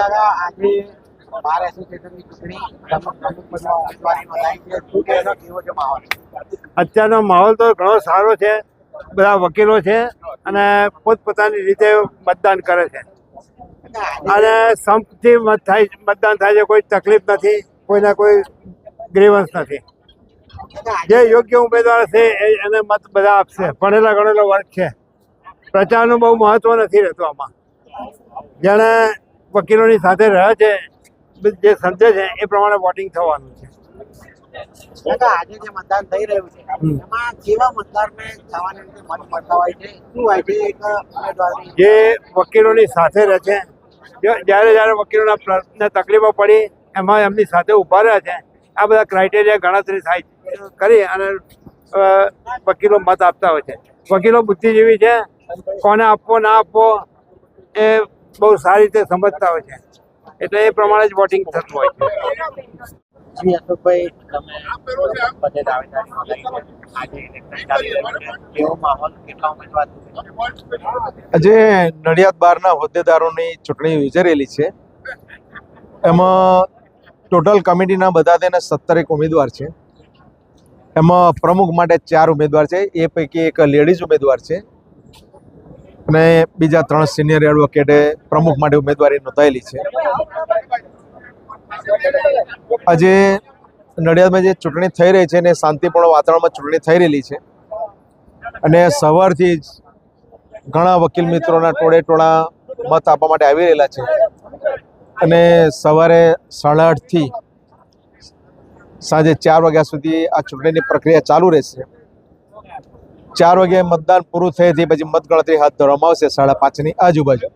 કાકા આજે બાર એસોસિએશનની ચૂંટણી અત્યારનો માહોલ તો ઘણો સારો છે. બધા વકીલો છે અને પોતપોતાની રીતે મતદાન કરે છે. અને સંપથી મત થાય મતદાન થાય છે. કોઈ તકલીફ નથી કોઈના કોઈ ગ્રીવન્સ નથી. જે યોગ્ય ઉમેદવાર છે એને મત બધા આપશે. ભણેલા ગણેલો વર્ગ છે. પ્રચારનું બહુ મહત્વ નથી રહેતું આમાં. જેણે વકીલોની સાથે રહે છે જે સમજે છે એ પ્રમાણે વોટિંગ થવાનું છે. આજે જે મતદાન થઈ રહ્યું છે એમાં કેવા મતદારને રીતે મત મળતા હોય છે? શું હોય છે? એક ઉમેદવારની જે વકીલોની સાથે રહે છે જ્યારે જ્યારે વકીલોના પ્રશ્ન તકલીફો પડી એમાં એમની સાથે ઊભા રહ્યા છે આ બધા ક્રાઇટેરિયા ગણતરી થાય કરી અને વકીલો મત આપતા હોય છે. વકીલો બુદ્ધિજીવી છે કોને આપવો ના આપવો એ બહુ સારી રીતે સમજતા હોય છે. એટલે એ પ્રમાણે જ વોટિંગ થતું હોય છે. આજે નડિયાદ બારના હોદ્દેદારોની ચૂંટણી યોજાયેલી છે. એમાં ટોટલ કમિટીના બધા તેને સત્તરેક ઉમેદવાર છે. એમાં પ્રમુખ માટે ચાર ઉમેદવાર છે. એ પૈકી એક લેડીઝ ઉમેદવાર છે. અને બીજા ત્રણ સિનિયર એડવોકેટે પ્રમુખ માટે ઉમેદવારી નોંધાયેલી છે. આજે નડિયાદમાં જે ચૂંટણી થઈ રહી છે અને શાંતિપૂર્ણ વાતાવરણમાં ચૂંટણી થઈ રહેલી છે. અને સવારથી જ ઘણા વકીલ મિત્રોના ટોળે ટોળા મત આપવા માટે આવી રહેલા છે. અને સવારે સાડા આઠથી સાંજે ચાર વાગ્યા સુધી આ ચૂંટણીની પ્રક્રિયા ચાલુ રહેશે. ચાર વાગે મતદાન પૂરું થયેથી પછી મતગણતરી હાથ ધરવામાં આવશે સાડા પાંચની આજુબાજુ.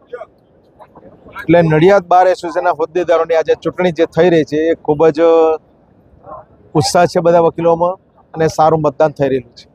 એટલે નડિયાદ બાર એસોસિએશનના હોદ્દેદારોની આજે ચૂંટણી જે થઈ રહી છે એ ખૂબ જ ઉત્સાહ છે બધા વકીલોમાં અને સારું મતદાન થઈ રહેલું છે.